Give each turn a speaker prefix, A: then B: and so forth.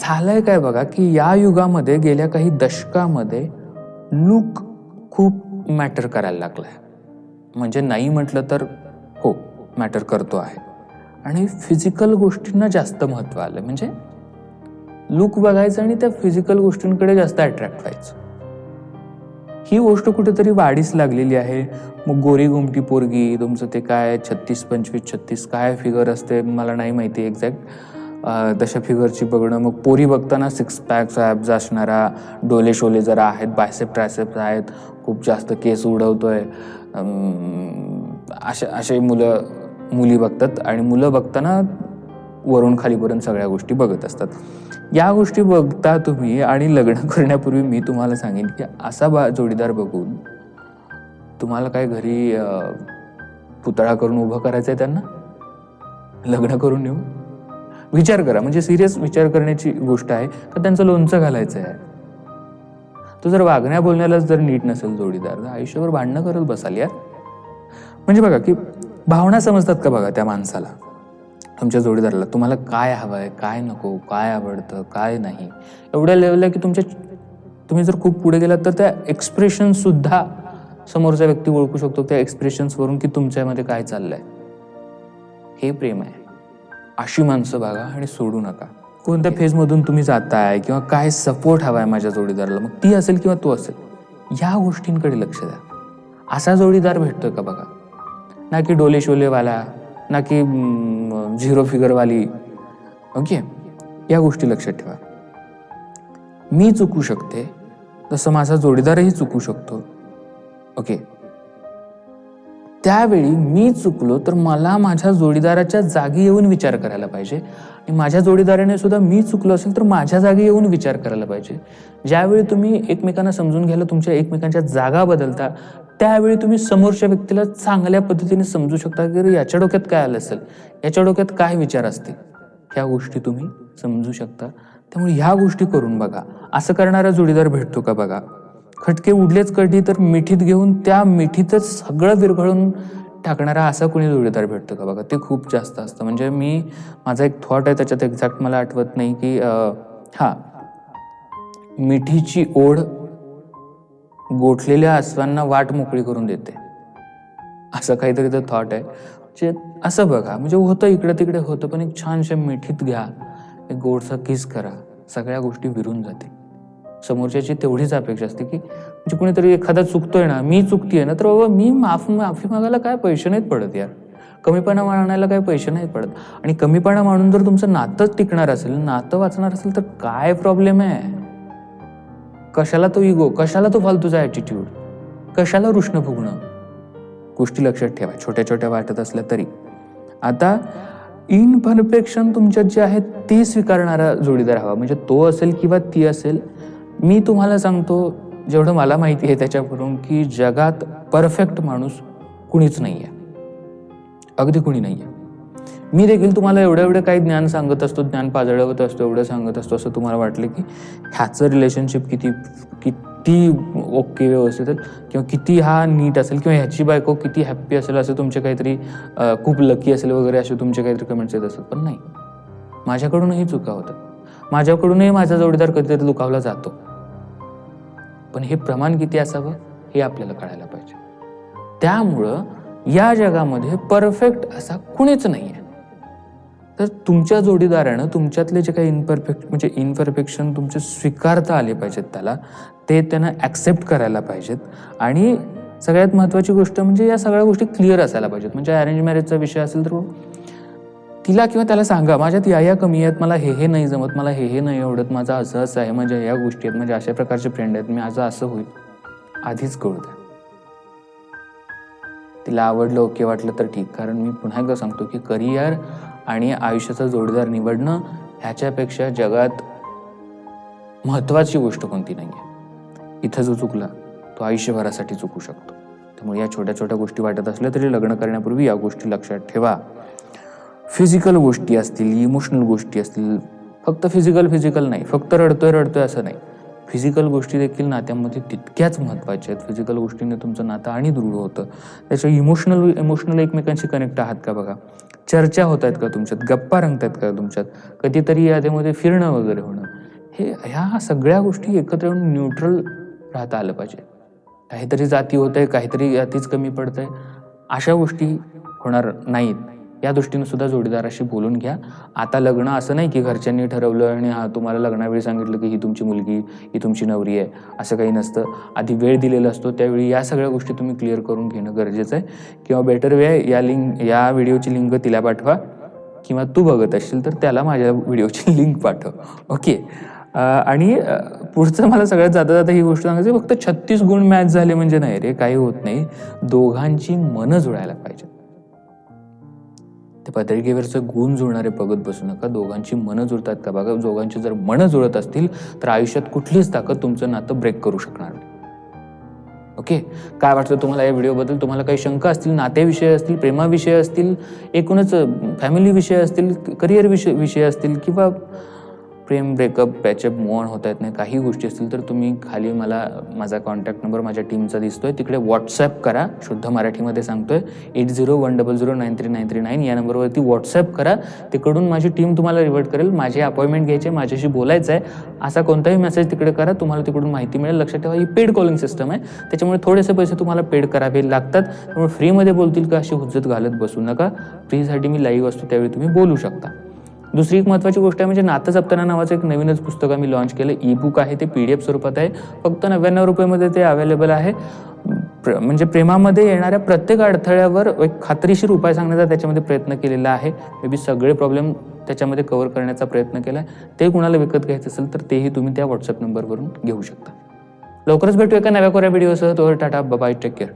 A: झालंय काय बघा की या युगामध्ये गेल्या काही दशकामध्ये लुक खूप मॅटर करायला लागलाय. म्हणजे नाही म्हटलं तर हो मॅटर करतो आहे. आणि फिजिकल गोष्टींना जास्त महत्त्व आलं म्हणजे लुक बघायचं आणि त्या फिजिकल गोष्टींकडे जास्त अट्रॅक्ट व्हायचं. ही गोष्ट कुठेतरी वाढीस लागलेली आहे. मग गोरी गोमटी पोरगी तुमचं ते काय छत्तीस पंचवीस छत्तीस काय फिगर असते मला नाही माहिती एक्झॅक्ट तशा फिगरची बघणं. मग पोरी बघताना सिक्स पॅक्स ॲब्स असणारा डोले शोले जरा आहेत बायसेप ट्रायसेप्स आहेत. खूप जास्त केस उडवतोय. आहे अशा असे मुलं मुली बघतात आणि मुलं बघताना वरून खालीपर्यंत सगळ्या गोष्टी बघत असतात. या गोष्टी बघता तुम्ही आणि लग्न करण्यापूर्वी मी तुम्हाला सांगेन की असा बा जोडीदार बघून तुम्हाला काय घरी पुतळा करून उभं करायचं आहे त्यांना? लग्न करून येऊ विचार करा. म्हणजे सिरियस विचार करण्याची गोष्ट आहे. का त्यांचं लोणचं घालायचं आहे? तो जर वागण्या बोलण्यालाच जर नीट नसेल जोडीदार तर आयुष्यभर भांडणं करत बसाल यार. म्हणजे बघा की भावना समजतात का बघा त्या माणसाला? तुमच्या जोडीदाराला तुम्हाला काय हवं आहे काय नको काय आवडतं काय नाही? एवढ्या लेवलला की तुमच्या तुम्ही जर खूप पुढे गेलात तर त्या एक्सप्रेशनसुद्धा समोरचा व्यक्ती ओळखू शकतो. त्या एक्सप्रेशन्सवरून की तुमच्यामध्ये काय चाललंय? हे प्रेम आहे. अशी माणसं बघा आणि सोडू नका. कोणत्या फेजमधून तुम्ही जाताय किंवा काय सपोर्ट हवाय माझ्या जोडीदाराला मग ती असेल किंवा तो असेल या गोष्टींकडे लक्ष द्या. असा जोडीदार भेटतोय का बघा? ना की डोले शोलेवाला ना की झिरो फिगरवाली. ओके? या गोष्टी लक्षात ठेवा. मी चुकू शकते तसं माझा जोडीदारही चुकू शकतो. ओके? त्यावेळी मी चुकलो तर मला माझ्या जोडीदाराच्या जागी येऊन विचार करायला पाहिजे. आणि माझ्या जोडीदाराने सुद्धा मी चुकलो असेल तर माझ्या जागी येऊन विचार करायला पाहिजे. ज्यावेळी तुम्ही एकमेकांना समजून घ्यायला तुमच्या एकमेकांच्या जागा बदलता त्यावेळी तुम्ही समोरच्या व्यक्तीला चांगल्या पद्धतीने समजू शकता की याच्या डोक्यात काय आलं असेल? याच्या डोक्यात काय विचार असतील? ह्या गोष्टी तुम्ही समजू शकता. त्यामुळे ह्या गोष्टी करून बघा. असं करणारा जोडीदार भेटतो का बघा? खटके उडलेच कधी तर मिठीत घेऊन त्या मिठीतच सगळं विरघळून टाकणारा असा कोणी जोडीदार भेटतो का बघा? ते खूप जास्त असतं. म्हणजे मी माझा एक थॉट आहे त्याच्यात एक्झॅक्ट मला आठवत नाही की हां हा. मिठीची ओढ गोठलेल्या अस्वांना वाट मोकळी करून देते. असं काहीतरी तर थॉट आहे. जे असं बघा म्हणजे होतं इकडं तिकडे होतं पण एक छानशा मिठीत घ्या. एक गोडसा किस करा. सगळ्या गोष्टी विरून जातील. समोरच्याची तेवढीच अपेक्षा असते की म्हणजे कुणीतरी एखादा चुकतोय ना मी चुकतीये ना तर बाबा मी माफ माफी मागायला काय पैसे नाहीत पडत यार. कमीपणा मानायला काय पैसे नाहीत पडत. आणि कमीपणा मानून जर तुमचं नातंच टिकणार असेल नातं वाचणार असेल तर काय प्रॉब्लेम आहे? कशाला तो इगो कशाला तो फालतूचा ॲटिट्यूड कशाला रुष्ण फुगणं? गोष्टी लक्षात ठेवा छोट्या छोट्या वाटत असल्या तरी. आता इनपरफेक्शन तुमच्यात जे आहे ते स्वीकारणारा जोडीदार हवा. म्हणजे तो असेल किंवा ती असेल मी तुम्हाला सांगतो जेवढं मला माहिती आहे त्याच्यावरून की जगात परफेक्ट माणूस कुणीच नाही आहे अगदी कुणी नाही आहे मी देखील तुम्हाला एवढं एवढं काही ज्ञान सांगत असतो ज्ञान पाजळवत असतो एवढं सांगत असतो असं तुम्हाला वाटलं की ह्याचं रिलेशनशिप किती किती ओके व्यवस्थित किंवा किती हा नीट असेल किंवा ह्याची बायको किती हॅप्पी असेल असं तुमचे काहीतरी खूप लकी असेल वगैरे असे तुमचे काहीतरी कमेंट्स येत असतात. पण नाही. माझ्याकडूनही चुका होतात. माझ्याकडूनही माझा जोडीदार कधीतरी दुखावला जातो. पण हे प्रमाण किती असावं? हे आपल्याला कळायला पाहिजे. त्यामुळं या जगामध्ये परफेक्ट असा कुणीच नाही आहे तर तुमच्या जोडीदारानं तुमच्यातले जे काही इनपरफेक्ट म्हणजे इनपरफेक्शन तुमचे स्वीकारता आले पाहिजेत त्याला ते त्यांना ॲक्सेप्ट करायला पाहिजेत. आणि सगळ्यात महत्त्वाची गोष्ट म्हणजे या सगळ्या गोष्टी क्लिअर असायला पाहिजेत. म्हणजे अरेंज मॅरेजचा विषय असेल तर तिला किंवा त्याला सांगा माझ्यात या या कमी आहेत मला हे हे नाही जमत मला हे हे नाही आवडत माझं असं असं आहे म्हणजे या गोष्टी आहेत म्हणजे अशा प्रकारचे फ्रेंड आहेत मी माझं असं होईल. आधीच कळू द्या. तिला आवडलं ओके वाटलं तर ठीक. कारण मी पुन्हा एकदा सांगतो की करिअर आणि आयुष्याचा जोडीदार निवडणं ह्याच्यापेक्षा जगात महत्त्वाची गोष्ट कोणती नाही आहे इथं जो चुकला तो आयुष्यभरासाठी चुकू शकतो. त्यामुळे या छोट्या छोट्या गोष्टी वाटत असल्या तरी लग्न करण्यापूर्वी या गोष्टी लक्षात ठेवा. फिजिकल गोष्टी असतील इमोशनल गोष्टी असतील फक्त फिजिकल फिजिकल नाही फक्त रडतोय रडतोय असं नाही. फिजिकल गोष्टी देखील नात्यामध्ये तितक्याच महत्त्वाच्या आहेत. फिजिकल गोष्टीने तुमचं नातं आणि दृढ होतं. त्याच्या इमोशनल इमोशनल एकमेकांशी कनेक्ट आहात का बघा? चर्चा होत आहेत का तुमच्यात? गप्पा रंगतायत का तुमच्यात? कधीतरी यादीमध्ये फिरणं वगैरे होणं. हे ह्या सगळ्या गोष्टी एकत्र येऊन न्यूट्रल राहता आलं पाहिजे. काहीतरी जाती होत आहे काहीतरी जातीच कमी पडतंय. अशा गोष्टी होणार नाहीत. या दृष्टीनं सुद्धा जोडीदाराशी बोलून घ्या. आता लग्न असं नाही की घरच्यांनी ठरवलं आणि हा तुम्हाला लग्नावेळी सांगितलं की ही तुमची मुलगी ही तुमची नवरी आहे असं काही नसतं. आधी वेळ दिलेला असतो त्यावेळी या सगळ्या गोष्टी तुम्ही क्लिअर करून घेणं गरजेचं आहे. किंवा बेटर वे आहे या लिंक या व्हिडिओची लिंक तिला पाठवा किंवा तू बघत असशील तर त्याला माझ्या व्हिडिओची लिंक पाठव. ओके आणि पुढचं मला सगळ्यात जाता जाता ही गोष्ट सांगायची फक्त छत्तीस गुण मॅच झाले म्हणजे नाही रे काही होत नाही. दोघांची मनं जुळायला पाहिजे ते पत्रिकेवरचं गुण जुळणारे बघत बसू नका. दोघांची मनं जुळतात का? बघा दोघांची जर मनं जुळत असतील तर आयुष्यात कुठलीच ताकद तुमचं नातं ब्रेक करू शकणार नाही. ओके? काय वाटतं तुम्हाला या व्हिडिओबद्दल? तुम्हाला काही शंका असतील नातेविषय असतील प्रेमाविषय असतील एकूणच फॅमिली विषय असतील करिअर विषय विषय असतील किंवा प्रेम ब्रेकअप पॅचअप मूव ऑन आहेत नाही काही गोष्टी असतील तर तुम्ही खाली मला माझा कॉन्टॅक्ट नंबर माझ्या टीमचा दिसतोय. तिकडे व्हॉट्सॲप करा शुद्ध मराठीमध्ये सांगतोय. Eight zero one double zero nine three nine three nine या नंबरवरती व्हॉट्सॲप करा. तिकडून माझी टीम तुम्हाला रिवर्ट करेल. माझी अपॉइंटमेंट घ्यायची आहे, माझ्याशी बोलायचं आहे. असा कोणताही मेसेज तिकडे करा. तुम्हाला तिकडून माहिती मिळेल. लक्षात ठेवा ही पेड कॉलिंग सिस्टम आहे. त्याच्यामुळे थोडेसे पैसे तुम्हाला पेड करावे लागतात. त्यामुळे फ्रीमध्ये बोलतील का? अशी हुज्जत घालत बसू नका. फ्रीसाठी मी लाईव्ह असतो त्यावेळी तुम्ही बोलू शकता. दुसरी एक महत्त्वाची गोष्ट आहे म्हणजे नातं जपताना नावाचं एक नवीनच पुस्तक आम्ही लॉन्च केलं. ई बुक आहे ते पी डी एफ स्वरूपात आहे. फक्त नव्याण्णव रुपयेमध्ये ते अवेलेबल आहे. प्र म्हणजे प्रेमामध्ये येणाऱ्या प्रत्येक अडथळ्यावर एक खात्रीशीर उपाय सांगण्याचा त्याच्यामध्ये प्रयत्न केलेला आहे. मे बी सगळे प्रॉब्लेम त्याच्यामध्ये कवर करण्याचा प्रयत्न केला आहे ते कुणाला विकत घ्यायचं असेल तर तेही तुम्ही त्या व्हॉट्सअप नंबरवरून घेऊ शकता. लवकरच भेटू एका नव्या कोऱ्या व्हिडिओसह तोवर टाटा बाय टेक केअर